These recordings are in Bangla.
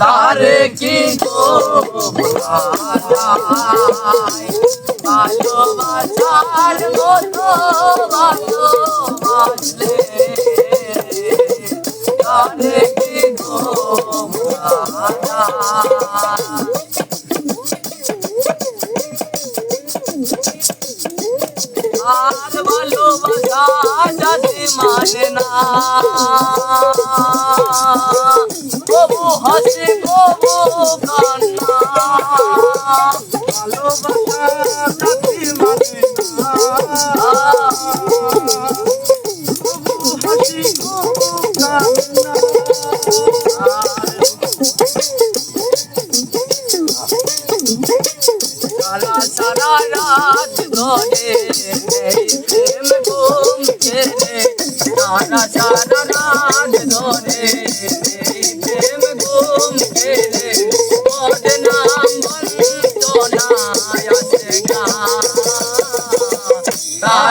তারে কি ভালোবাসার মানে না। কবু হাসি কবু কান্না। ভালোবাসা সারা রাত ধরে ঘুম ছেড়ে সারা সারা রাত ধরে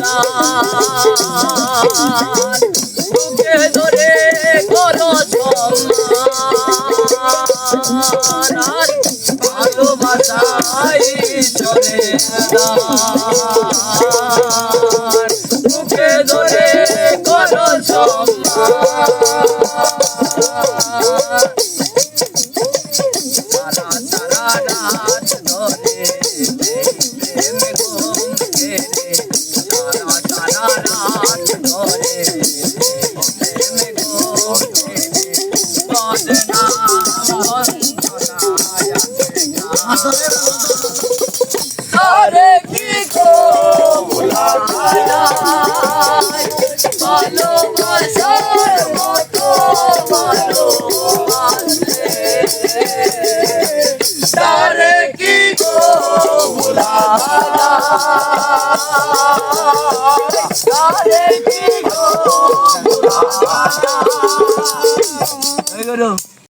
দান বুকে ধরে করো সম্মান আর ভালোবাসায় আরে কি ভোলা ভালোবাসার মতো ভালোবাসলে তারে কি গো ভোলা তারে